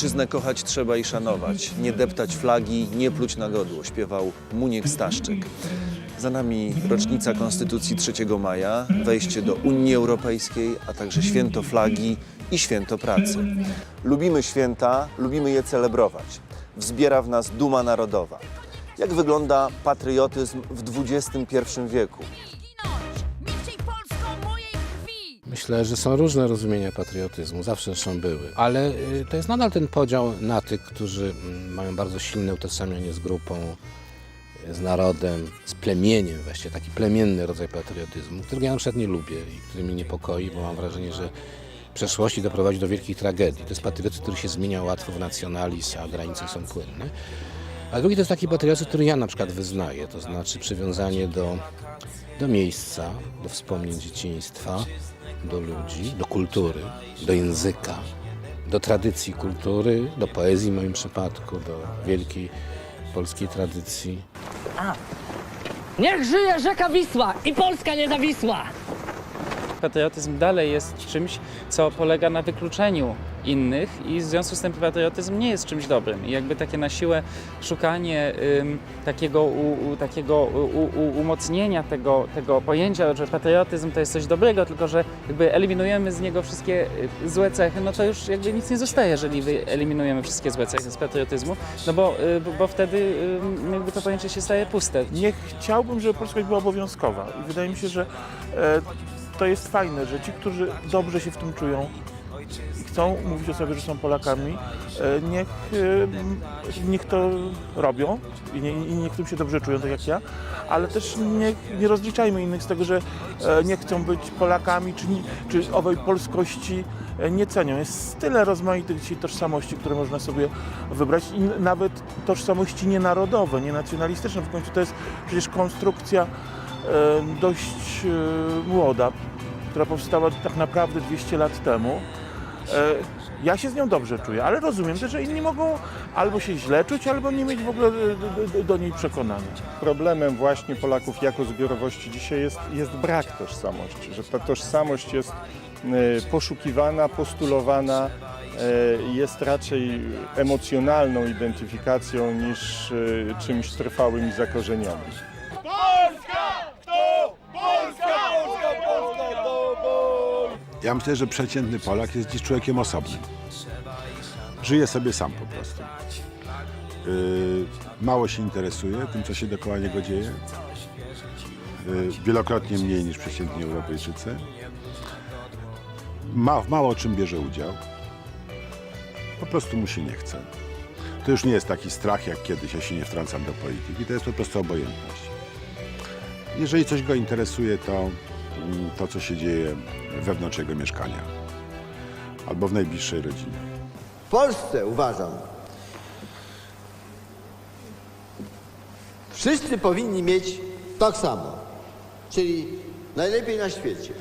Ojczyznę kochać trzeba i szanować, nie deptać flagi, nie pluć na godło, śpiewał Muniek Staszczyk. Za nami rocznica Konstytucji 3 maja, wejście do Unii Europejskiej, a także święto flagi i święto pracy. Lubimy święta, lubimy je celebrować. Wzbiera w nas duma narodowa. Jak wygląda patriotyzm w XXI wieku? Myślę, że są różne rozumienia patriotyzmu, zawsze zresztą były, ale y, to jest nadal ten podział na tych, którzy mm, mają bardzo silne utożsamianie z grupą, z narodem, z plemieniem właściwie, taki plemienny rodzaj patriotyzmu, którego ja na przykład nie lubię i który mnie niepokoi, bo mam wrażenie, że w przeszłości doprowadzi do wielkich tragedii. To jest patriotyzm, który się zmienia łatwo w nacjonalizm, a granice są płynne. A drugi to jest taki patriotyzm, który ja na przykład wyznaję, to znaczy przywiązanie do, do miejsca, do wspomnień dzieciństwa, do ludzi, do kultury, do języka, do tradycji kultury, do poezji w moim przypadku, do wielkiej polskiej tradycji. Niech żyje rzeka Wisła i Polska niezawisła! Patriotyzm dalej jest czymś, co polega na wykluczeniu innych i w związku z tym patriotyzm nie jest czymś dobrym. I jakby takie na siłę szukanie ym, takiego, u, u, takiego u, u, umocnienia tego, tego pojęcia, że patriotyzm to jest coś dobrego, tylko że jakby eliminujemy z niego wszystkie y, złe cechy, no to już jakby nic nie zostaje, jeżeli wyeliminujemy wszystkie złe cechy z patriotyzmu, no bo, y, bo- wtedy ym, jakby to pojęcie się staje puste. Nie chciałbym, żeby polskość była obowiązkowa i wydaje mi się, że e, to jest fajne, że ci, którzy dobrze się w tym czują i chcą mówić o sobie, że są Polakami, e, niech, e, niech to robią i, nie, i niech tym się dobrze czują, tak jak ja, ale też nie, nie rozliczajmy innych z tego, że e, nie chcą być Polakami, czy, czy owej polskości nie cenią. Jest tyle rozmaitych dzisiaj tożsamości, które można sobie wybrać i nawet tożsamości nienarodowe, nienacjonalistyczne. W końcu to jest przecież konstrukcja dość e, młoda, która powstała tak naprawdę 200 lat temu. E, Ja się z nią dobrze czuję, ale rozumiem też, że inni mogą albo się źle czuć, albo nie mieć w ogóle do, do, niej przekonania. Problemem właśnie Polaków jako zbiorowości dzisiaj jest, jest brak tożsamości, że ta tożsamość jest e, poszukiwana, postulowana, e, jest raczej emocjonalną identyfikacją niż e, czymś trwałym i zakorzenionym. Ja myślę, że przeciętny Polak jest dziś człowiekiem osobnym. Żyje sobie sam po prostu. Yy, mało się interesuje tym, co się dookoła niego dzieje. Yy, wielokrotnie mniej niż przeciętni Europejczycy. Ma, w mało czym bierze udział. Po prostu mu się nie chce. To już nie jest taki strach jak kiedyś, ja się nie wtrącam do polityki, to jest po prostu obojętność. Jeżeli coś go interesuje, to to, co się dzieje wewnątrz jego mieszkania albo w najbliższej rodzinie. W Polsce uważam, wszyscy powinni mieć tak samo, czyli najlepiej na świecie.